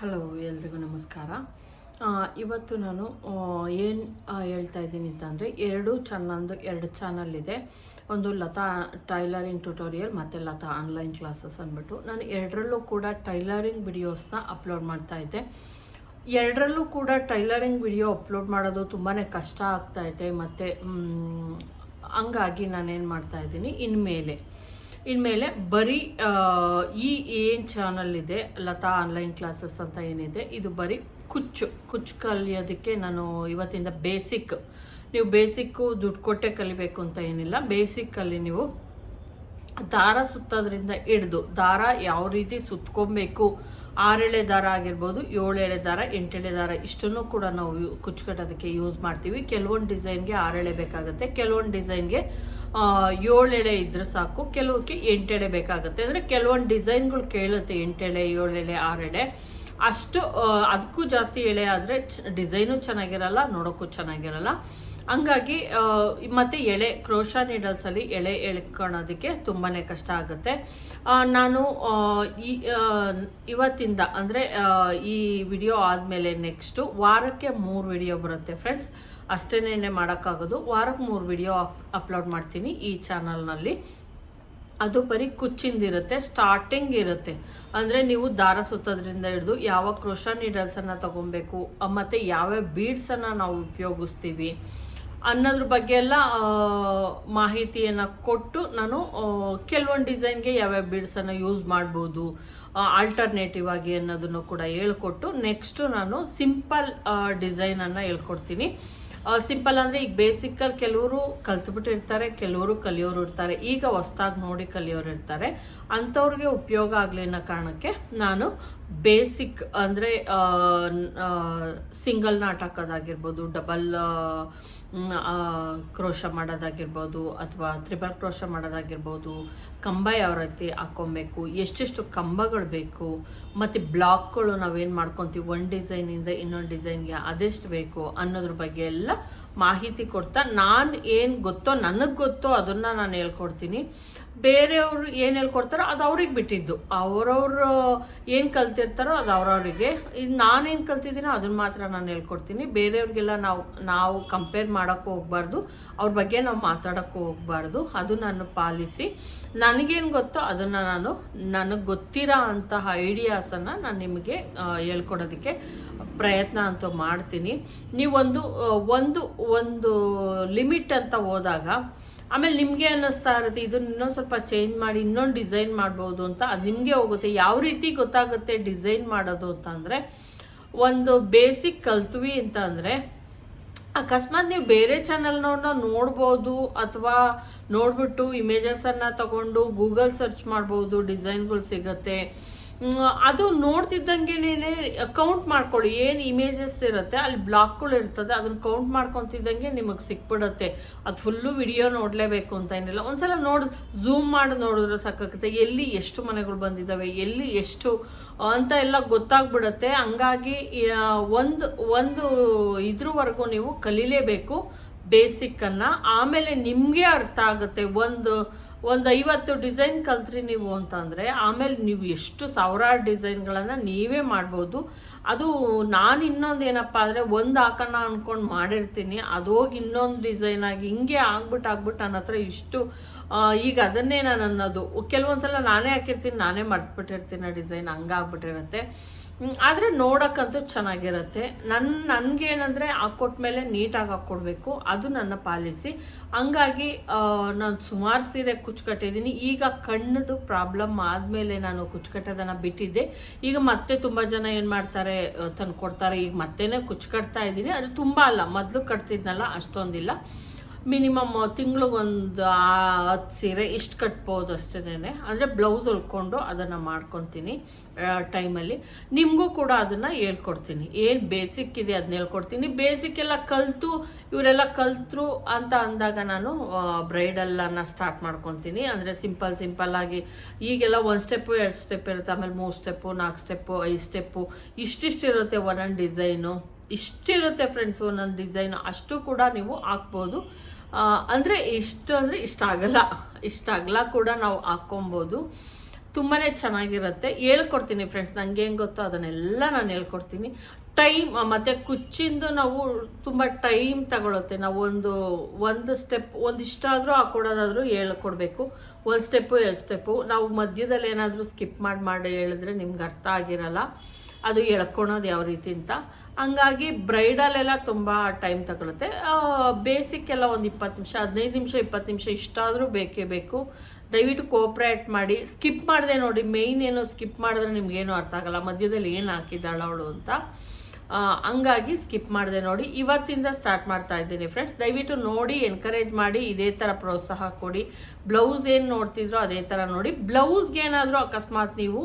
Hello, ಎಲ್ರಿಗೂ ನಮಸ್ಕಾರ. ಇವತ್ತು ನಾನು ಏನು ಹೇಳ್ತಾ ಇದ್ದೀನಿ ಅಂತಂದರೆ ಎರಡು ಚಾನಲ್ದು, ಎರಡು ಚಾನಲ್ ಇದೆ. ಒಂದು ಲತಾ ಟೈಲರಿಂಗ್ ಟ್ಯುಟೋರಿಯಲ್, ಮತ್ತು ಲತಾ ಆನ್ಲೈನ್ ಕ್ಲಾಸಸ್ ಅಂದ್ಬಿಟ್ಟು. ನಾನು ಎರಡರಲ್ಲೂ ಕೂಡ ಟೈಲರಿಂಗ್ ವಿಡಿಯೋಸ್ನ ಅಪ್ಲೋಡ್ ಮಾಡ್ತಾ ಇದ್ದೆ. ಎರಡರಲ್ಲೂ ಕೂಡ ಟೈಲರಿಂಗ್ ವಿಡಿಯೋ ಅಪ್ಲೋಡ್ ಮಾಡೋದು ತುಂಬಾ ಕಷ್ಟ ಆಗ್ತಾ ಇದೆ. ಮತ್ತು ಹಂಗಾಗಿ ನಾನೇನು ಮಾಡ್ತಾ ಇದ್ದೀನಿ, ಇನ್ಮೇಲೆ. ಇನ್ಮೇಲೆ ಬರೀ ಈ ಏನು ಚಾನಲ್ ಇದೆ, ಲತಾ ಆನ್ಲೈನ್ ಕ್ಲಾಸಸ್ ಅಂತ ಏನಿದೆ, ಇದು ಬರೀ ಕುಚ್ಚು. ಕುಚ್ಚು ಕಲಿಯೋದಕ್ಕೆ ನಾನು ಇವತ್ತಿಂದ ಬೇಸಿಕ್ ನೀವು ಬೇಸಿಕ್ಕು ದುಡ್ಡು ಕೊಟ್ಟೆ ಕಲಿಬೇಕು ಅಂತ ಏನಿಲ್ಲ. ಬೇಸಿಕ್ಕಲ್ಲಿ ನೀವು ದಾರ ಸುತ್ತೋದ್ರಿಂದ ಹಿಡ್ದು, ದಾರ ಯಾವ ರೀತಿ ಸುತ್ಕೊಬೇಕು, ಆರೆಳೆ ದಾರ ಆಗಿರ್ಬೋದು, ಏಳೆಳೆ ದಾರ, ಎಂಟೆಳೆ ದಾರ, ಇಷ್ಟನ್ನು ಕೂಡ ನಾವು ಕುಚ್ಚು ಕಟ್ಟೋದಕ್ಕೆ ಯೂಸ್ ಮಾಡ್ತೀವಿ. ಕೆಲವೊಂದು ಡಿಸೈನ್ಗೆ ಆರೆಳೆ ಬೇಕಾಗುತ್ತೆ, ಕೆಲವೊಂದು ಡಿಸೈನ್ಗೆ ಏಳೆಳೆ ಇದ್ರೆ ಸಾಕು, ಕೆಲವಕ್ಕೆ ಎಂಟೆಳೆ ಬೇಕಾಗುತ್ತೆ. ಅಂದರೆ ಕೆಲವೊಂದು ಡಿಸೈನ್ಗಳು ಕೇಳುತ್ತೆ, ಎಂಟೆಳೆ, ಏಳೆಳೆ, ಆರೆಳೆ. ಅಷ್ಟು ಅದಕ್ಕೂ ಜಾಸ್ತಿ ಎಳೆ ಆದರೆ ಡಿಸೈನು ಚೆನ್ನಾಗಿರಲ್ಲ, ನೋಡೋಕ್ಕೂ ಚೆನ್ನಾಗಿರಲ್ಲ. ಹಂಗಾಗಿ ಮತ್ತೆ ಎಳೆ, ಕ್ರೋಶಾ ನೀಡಲ್ಸಲ್ಲಿ ಎಳೆ ಎಳ್ಕೊಳೋದಕ್ಕೆ ತುಂಬಾ ಕಷ್ಟ ಆಗುತ್ತೆ. ನಾನು ಈ ಇವತ್ತಿಂದ, ಅಂದರೆ ಈ ವಿಡಿಯೋ ಆದಮೇಲೆ ನೆಕ್ಸ್ಟು ವಾರಕ್ಕೆ ಮೂರು ವಿಡಿಯೋ ಬರುತ್ತೆ ಫ್ರೆಂಡ್ಸ್. ಅಷ್ಟೇನೇ ಮಾಡೋಕ್ಕಾಗೋದು. ವಾರಕ್ಕೆ ಮೂರು ವಿಡಿಯೋ ಅಪ್ಲೋಡ್ ಮಾಡ್ತೀನಿ ಈ ಚಾನಲ್ನಲ್ಲಿ. ಅದು ಬರೀ ಕುಚ್ಚಿಂದಿರುತ್ತೆ ಸ್ಟಾರ್ಟಿಂಗ್ ಇರುತ್ತೆ. ಅಂದರೆ ನೀವು ದಾರ ಸುತ್ತೋದ್ರಿಂದ ಹಿಡಿದು ಯಾವ ಕ್ರೋಶ ನೀಡಲ್ಸನ್ನು ತಗೊಬೇಕು ಮತ್ತೆ ಯಾವ್ಯಾವ ಬೀಡ್ಸನ್ನು ನಾವು ಉಪಯೋಗಿಸ್ತೀವಿ ಅನ್ನೋದ್ರ ಬಗ್ಗೆ ಎಲ್ಲ ಮಾಹಿತಿಯನ್ನು ಕೊಟ್ಟು ನಾನು ಕೆಲವೊಂದು ಡಿಸೈನ್ಗೆ ಯಾವ್ಯಾವ ಬೀಡ್ಸನ್ನು ಯೂಸ್ ಮಾಡ್ಬೋದು ಆಲ್ಟರ್ನೇಟಿವ್ ಆಗಿ ಅನ್ನೋದನ್ನು ಕೂಡ ಹೇಳ್ಕೊಟ್ಟು ನೆಕ್ಸ್ಟು ನಾನು ಸಿಂಪಲ್ ಡಿಸೈನನ್ನು ಹೇಳ್ಕೊಡ್ತೀನಿ. ಸಿಂಪಲ್ ಅಂದರೆ ಈಗ ಬೇಸಿಕಲ್ಲಿ ಕೆಲವರು ಕಲ್ತ್ಬಿಟ್ಟಿರ್ತಾರೆ ಕೆಲವರು ಕಲಿಯೋರು ಇರ್ತಾರೆ. ಈಗ ಹೊಸ್ದಾಗಿ ನೋಡಿ ಕಲಿಯೋರು ಇರ್ತಾರೆ. ಅಂಥವ್ರಿಗೆ ಉಪಯೋಗ ಆಗಲಿ ಅನ್ನೋ ಕಾರಣಕ್ಕೆ ನಾನು ಬೇಸಿಕ್ ಅಂದರೆ ಸಿಂಗಲ್ ನಾಟ್ ಹಾಕೋದಾಗಿರ್ಬೋದು ಡಬಲ್ ಕ್ರೋಶ ಮಾಡೋದಾಗಿರ್ಬೋದು, ಅಥವಾ ತ್ರಿಬಲ್ ಕ್ರೋಶ ಮಾಡೋದಾಗಿರ್ಬೋದು, ಕಂಬ ಯಾವ ರೀತಿ ಹಾಕ್ಕೊಬೇಕು ಎಷ್ಟೆಷ್ಟು ಕಂಬಗಳು ಬೇಕು, ಮತ್ತು ಬ್ಲಾಕ್ಗಳು ನಾವೇನು ಮಾಡ್ಕೊತೀವಿ, ಒಂದು ಡಿಸೈನಿಂದ ಇನ್ನೊಂದು ಡಿಸೈನ್ಗೆ ಅದೆಷ್ಟು ಬೇಕು ಅನ್ನೋದ್ರ ಬಗ್ಗೆ ಎಲ್ಲ ಮಾಹಿತಿ ಕೊಡ್ತಾ ನಾನು ಏನು ಗೊತ್ತೋ, ನನಗೆ ಗೊತ್ತೋ ಅದನ್ನು ನಾನು ಹೇಳ್ಕೊಡ್ತೀನಿ. ಬೇರೆಯವರು ಏನು ಹೇಳ್ಕೊಡ್ತಾರೋ ಅದು ಅವ್ರಿಗೆ ಬಿಟ್ಟಿದ್ದು. ಅವರವರು ಏನು ಕಲ್ತಿರ್ತಾರೋ ಅದು ಅವ್ರವ್ರಿಗೆ. ಇದು ನಾನೇನು ಕಲ್ತಿದ್ದೀನೋ ಅದನ್ನ ಮಾತ್ರ ನಾನು ಹೇಳ್ಕೊಡ್ತೀನಿ. ಬೇರೆಯವ್ರಿಗೆಲ್ಲ ನಾವು ನಾವು ಕಂಪೇರ್ ಮಾಡೋಕ್ಕೂ ಹೋಗ್ಬಾರ್ದು. ಅವ್ರ ಬಗ್ಗೆ ನಾವು ಮಾತಾಡೋಕ್ಕೂ ಹೋಗ್ಬಾರ್ದು. ಅದು ನಾನು ಪಾಲಿಸಿ. ನನಗೇನು ಗೊತ್ತೋ ಅದನ್ನು ನಾನು, ನನಗೆ ಗೊತ್ತಿರೋ ಅಂತಹ ಐಡಿಯಾಸನ್ನು ನಾನು ನಿಮಗೆ ಹೇಳ್ಕೊಡೋದಕ್ಕೆ ಪ್ರಯತ್ನ ಅಂತ ಮಾಡ್ತೀನಿ. ನೀವೊಂದು ಒಂದು ಒಂದು ಲಿಮಿಟ್ ಅಂತ ಹೋದಾಗ ಆಮೇಲೆ ನಿಮಗೆ ಅನ್ನಿಸ್ತಾ ಇರುತ್ತೆ, ಇದನ್ನ ಇನ್ನೊಂದು ಸ್ವಲ್ಪ ಚೇಂಜ್ ಮಾಡಿ, ಇನ್ನೊಂದು ಡಿಸೈನ್ ಮಾಡ್ಬೋದು ಅಂತ, ಅದು ನಿಮಗೆ ಹೋಗುತ್ತೆ. ಯಾವ ರೀತಿ ಗೊತ್ತಾಗುತ್ತೆ ಡಿಸೈನ್ ಮಾಡೋದು ಅಂತ ಅಂದರೆ, ಒಂದು ಬೇಸಿಕ್ ಕಲ್ತ್ವಿ ಅಂತ ಅಂದರೆ, ಅಕಸ್ಮಾತ್ ನೀವು ಬೇರೆ ಚಾನಲ್ನವ್ರನ್ನ ನೋಡ್ಬೋದು ಅಥವಾ ನೋಡ್ಬಿಟ್ಟು ಇಮೇಜಸನ್ನು ತಗೊಂಡು ಗೂಗಲ್ ಸರ್ಚ್ ಮಾಡ್ಬೋದು ಡಿಸೈನ್ಗಳು ಸಿಗುತ್ತೆ. ಅದು ನೋಡ್ತಿದ್ದಂಗೆನೇ ಕೌಂಟ್ ಮಾಡ್ಕೊಳ್ಳಿ. ಏನು ಇಮೇಜಸ್ ಇರುತ್ತೆ, ಅಲ್ಲಿ ಬ್ಲಾಕ್ಗಳು ಇರ್ತದೆ, ಅದನ್ನ ಕೌಂಟ್ ಮಾಡ್ಕೊತಿದ್ದಂಗೆ ನಿಮಗೆ ಸಿಕ್ಬಿಡುತ್ತೆ. ಅದು ಫುಲ್ಲು ವಿಡಿಯೋ ನೋಡಲೇಬೇಕು ಅಂತ ಏನಿಲ್ಲ. ಒಂದ್ಸಲ ನೋಡ್ ಝೂಮ್ ಮಾಡಿ ನೋಡಿದ್ರೆ ಸಾಕಾಗುತ್ತೆ. ಎಲ್ಲಿ ಎಷ್ಟು ಮನೆಗಳು ಬಂದಿದ್ದಾವೆ ಎಲ್ಲಿ ಎಷ್ಟು ಅಂತ ಎಲ್ಲ ಗೊತ್ತಾಗ್ಬಿಡುತ್ತೆ. ಹಂಗಾಗಿ ಒಂದು ಒಂದು ಇದ್ರವರೆಗೂ ನೀವು ಕಲೀಲೇಬೇಕು ಬೇಸಿಕ್ಕನ್ನು. ಆಮೇಲೆ ನಿಮಗೆ ಅರ್ಥ ಆಗುತ್ತೆ. ಒಂದು ಒಂದು ಐವತ್ತು ಡಿಸೈನ್ ಕಲ್ತ್ರಿ ನೀವು ಅಂತಂದರೆ, ಆಮೇಲೆ ನೀವು ಎಷ್ಟು ಸಾವಿರಾರು ಡಿಸೈನ್ಗಳನ್ನು ನೀವೇ ಮಾಡ್ಬೋದು. ಅದು ನಾನು ಇನ್ನೊಂದು ಏನಪ್ಪ ಅಂದರೆ, ಒಂದು ಹಾಕೋಣ ಅಂದ್ಕೊಂಡು ಮಾಡಿರ್ತೀನಿ. ಅದೋಗಿ ಇನ್ನೊಂದು ಡಿಸೈನ್ ಆಗಿ ಹಿಂಗೆ ಆಗ್ಬಿಟ್ಟು ಆಗ್ಬಿಟ್ಟು ನನ್ನ ಹತ್ರ ಇಷ್ಟು ಈಗ ಅದನ್ನೇ ನಾನು ಅನ್ನೋದು. ಕೆಲವೊಂದ್ಸಲ ನಾನೇ ಹಾಕಿರ್ತೀನಿ, ನಾನೇ ಮರ್ತ್ಬಿಟ್ಟಿರ್ತೀನಿ ಆ ಡಿಸೈನ್, ಹಂಗಾಗ್ಬಿಟ್ಟಿರುತ್ತೆ. ಆದರೆ ನೋಡೋಕ್ಕಂತೂ ಚೆನ್ನಾಗಿರುತ್ತೆ. ನನ್ನ ನನಗೇನಂದರೆ ಹಾಕ್ಕೊಟ್ಮೇಲೆ ನೀಟಾಗಿ ಹಾಕ್ಕೊಡ್ಬೇಕು. ಅದು ನನ್ನ ಪಾಲಿಸಿ. ಹಂಗಾಗಿ ನಾನು ಸುಮಾರು ಸೀರೆ ಕುಚ್ಕಟ್ಟಿದ್ದೀನಿ. ಈಗ ಕಣ್ಣದು ಪ್ರಾಬ್ಲಮ್ ಆದಮೇಲೆ ನಾನು ಕುಚ್ಕಟ್ಟೋದನ್ನು ಬಿಟ್ಟಿದ್ದೆ. ಈಗ ಮತ್ತೆ ತುಂಬ ಜನ ಏನು ಮಾಡ್ತಾರೆ ತಂದು ಕೊಡ್ತಾರೆ ಈಗ ಮತ್ತೆ ಕುಚ್ಕಟ್ತಾ ಇದ್ದೀನಿ. ಅದು ತುಂಬ ಅಲ್ಲ. ಮೊದಲು ಕಟ್ತಿದ್ನಲ್ಲ, ಅಷ್ಟೊಂದಿಲ್ಲ. ಮಿನಿಮಮ್ ತಿಂಗಳಿಗೊಂದು ಹತ್ತು ಸೀರೆ ಇಷ್ಟು ಕಟ್ಬೋದು ಅಷ್ಟೇನೆ. ಅಂದರೆ ಬ್ಲೌಸ್ ಹೊಲ್ಕೊಂಡು ಅದನ್ನು ಮಾಡ್ಕೊತೀನಿ ಟೈಮಲ್ಲಿ ನಿಮಗೂ ಕೂಡ ಅದನ್ನು ಹೇಳ್ಕೊಡ್ತೀನಿ. ಏನು ಬೇಸಿಕ್ ಇದೆ ಅದನ್ನ ಹೇಳ್ಕೊಡ್ತೀನಿ. ಬೇಸಿಕ್ ಎಲ್ಲ ಕಲಿತು, ಇವರೆಲ್ಲ ಕಲ್ತರು ಅಂತ ಅಂದಾಗ ನಾನು ಬ್ರೈಡಲ್ಲನ್ನು ಸ್ಟಾರ್ಟ್ ಮಾಡ್ಕೊತೀನಿ. ಅಂದರೆ ಸಿಂಪಲ್ ಸಿಂಪಲ್ ಆಗಿ ಈಗೆಲ್ಲ ಒಂದು ಸ್ಟೆಪ್ಪು ಎರಡು ಸ್ಟೆಪ್ ಇರುತ್ತೆ. ಆಮೇಲೆ ಮೂರು ಸ್ಟೆಪ್ಪು ನಾಲ್ಕು ಸ್ಟೆಪ್ಪು ಐದು ಸ್ಟೆಪ್ಪು ಇಷ್ಟಿಷ್ಟಿರುತ್ತೆ ಒಂದೊಂದು ಡಿಸೈನು ಇಷ್ಟಿರುತ್ತೆ ಫ್ರೆಂಡ್ಸ್ ಒಂದೊಂದು ಡಿಸೈನ್ ಅಷ್ಟು ಕೂಡ ನೀವು ಹಾಕ್ಬೋದು. ಅಂದರೆ ಇಷ್ಟು ಅಂದರೆ ಇಷ್ಟ ಆಗಲ್ಲ. ಇಷ್ಟ ಆಗಲ್ಲ ಕೂಡ ನಾವು ಹಾಕ್ಕೊಬೋದು. ತುಂಬಾ ಚೆನ್ನಾಗಿರುತ್ತೆ. ಹೇಳ್ಕೊಡ್ತೀನಿ ಫ್ರೆಂಡ್ಸ್ ನಂಗೆ ಹೆಂಗೆ ಗೊತ್ತೋ ಅದನ್ನೆಲ್ಲ ನಾನು ಹೇಳ್ಕೊಡ್ತೀನಿ. ಟೈಮ್ ಮತ್ತು ಕುಚ್ಚಿಂದು ನಾವು ತುಂಬ ಟೈಮ್ ತಗೊಳುತ್ತೆ. ನಾವು ಒಂದು ಒಂದು ಸ್ಟೆಪ್ ಒಂದಿಷ್ಟಾದರೂ ಹಾಕೊಡೋದಾದರೂ ಹೇಳ್ಕೊಡ್ಬೇಕು. ಒಂದು ಸ್ಟೆಪ್ಪು ಎರಡು ಸ್ಟೆಪ್ಪು ನಾವು ಮಧ್ಯದಲ್ಲಿ ಏನಾದರೂ ಸ್ಕಿಪ್ ಮಾಡಿ ಮಾಡಿ ಹೇಳಿದ್ರೆ ನಿಮ್ಗೆ ಅರ್ಥ ಆಗಿರಲ್ಲ. ಅದು ಎಳ್ಕೊಳೋದು ಯಾವ ರೀತಿ ಅಂತ. ಹಂಗಾಗಿ ಬ್ರೈಡಲೆಲ್ಲ ತುಂಬ ಟೈಮ್ ತಗೊಳುತ್ತೆ. ಬೇಸಿಕ್ ಎಲ್ಲ ಒಂದು ಇಪ್ಪತ್ತು ನಿಮಿಷ, ಹದಿನೈದು ನಿಮಿಷ, ಇಪ್ಪತ್ತು ನಿಮಿಷ ಇಷ್ಟಾದರೂ ಬೇಕೇ ಬೇಕು. ದಯವಿಟ್ಟು ಕೋಪ್ರೇಟ್ ಮಾಡಿ. ಸ್ಕಿಪ್ ಮಾಡಿದೆ ನೋಡಿ, ಮೇಯ್ನ್ ಏನು ಸ್ಕಿಪ್ ಮಾಡಿದ್ರೆ ನಿಮ್ಗೇನು ಅರ್ಥ ಆಗಲ್ಲ. ಮಧ್ಯದಲ್ಲಿ ಏನು ಹಾಕಿದ್ದಾಳ ಅವಳು ಅಂತ. ಹಂಗಾಗಿ ಸ್ಕಿಪ್ ಮಾಡಿದೆ ನೋಡಿ. ಇವತ್ತಿಂದ ಸ್ಟಾರ್ಟ್ ಮಾಡ್ತಾ ಇದ್ದೀನಿ ಫ್ರೆಂಡ್ಸ್ ದಯವಿಟ್ಟು ನೋಡಿ ಎನ್ಕರೇಜ್ ಮಾಡಿ, ಇದೇ ಥರ ಪ್ರೋತ್ಸಾಹ ಕೊಡಿ. ಬ್ಲೌಸ್ ಏನು ನೋಡ್ತಿದ್ರೋ ಅದೇ ಥರ ನೋಡಿ. ಬ್ಲೌಸ್ಗೆ ಏನಾದರೂ ಅಕಸ್ಮಾತ್ ನೀವು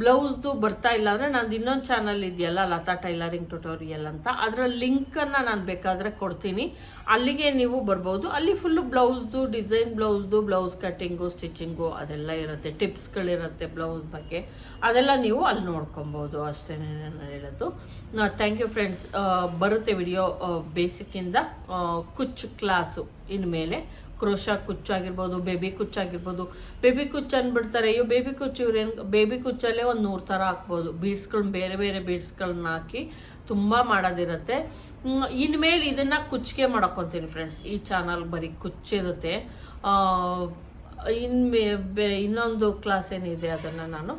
ಬ್ಲೌಸ್ದು ಬರ್ತಾ ಇಲ್ಲ ಅಂದರೆ ನಂದು ಇನ್ನೊಂದು ಚಾನಲ್ ಇದೆಯಲ್ಲ, ಲತಾ ಟೈಲರಿಂಗ್ ಟ್ಯುಟೋರಿಯಲ್ ಅಂತ. ಅದರ ಲಿಂಕನ್ನು ನಾನು ಬೇಕಾದರೆ ಕೊಡ್ತೀನಿ. ಅಲ್ಲಿಗೆ ನೀವು ಬರ್ಬೋದು. ಅಲ್ಲಿ ಫುಲ್ಲು ಬ್ಲೌಸ್ದು ಡಿಸೈನ್ ಬ್ಲೌಸ್ದು ಬ್ಲೌಸ್ ಕಟ್ಟಿಂಗು ಸ್ಟಿಚಿಂಗು ಅದೆಲ್ಲ ಇರುತ್ತೆ. ಟಿಪ್ಸ್ಗಳಿರುತ್ತೆ ಬ್ಲೌಸ್ ಬಗ್ಗೆ. ಅದೆಲ್ಲ ನೀವು ಅಲ್ಲಿ ನೋಡ್ಕೊಬೋದು. ಅಷ್ಟೇ ನಾನು ಹೇಳೋದು. ಥ್ಯಾಂಕ್ ಯು ಫ್ರೆಂಡ್ಸ್ ಬರುತ್ತೆ ವಿಡಿಯೋ ಬೇಸಿಕ್ಕಿಂದ ಕುಚ್ಚು ಕ್ಲಾಸು ಇನ್ಮೇಲೆ ಕ್ರೋಶ ಕುಚ್ಚಾಗಿರ್ಬೋದು ಬೇಬಿ ಕುಚ್ಚಾಗಿರ್ಬೋದು ಬೇಬಿ ಕುಚ್ಚು ಅಂದ್ಬಿಡ್ತಾರೆ ಅಯ್ಯೋ ಬೇಬಿ ಕುಚ್ಚು ಇವ್ರೇನು ಬೇಬಿ ಕುಚ್ಚಲ್ಲೇ ಒಂದು ನೂರು ಥರ ಹಾಕ್ಬೋದು ಬೀಡ್ಸ್ಗಳನ್ನ ಬೇರೆ ಬೇರೆ ಬೀಡ್ಸ್ಗಳನ್ನ ಹಾಕಿ ತುಂಬ ಮಾಡೋದಿರುತ್ತೆ. ಇನ್ಮೇಲೆ ಇದನ್ನು ಕುಚ್ಚಿಗೆ ಮಾಡ್ಕೊತೀನಿ ಫ್ರೆಂಡ್ಸ್ ಈ ಚಾನಲ್ ಬರೀ ಕುಚ್ಚಿರುತ್ತೆ ಇನ್ಮೇ ಇನ್ನೊಂದು ಕ್ಲಾಸ್ ಏನಿದೆ ಅದನ್ನು ನಾನು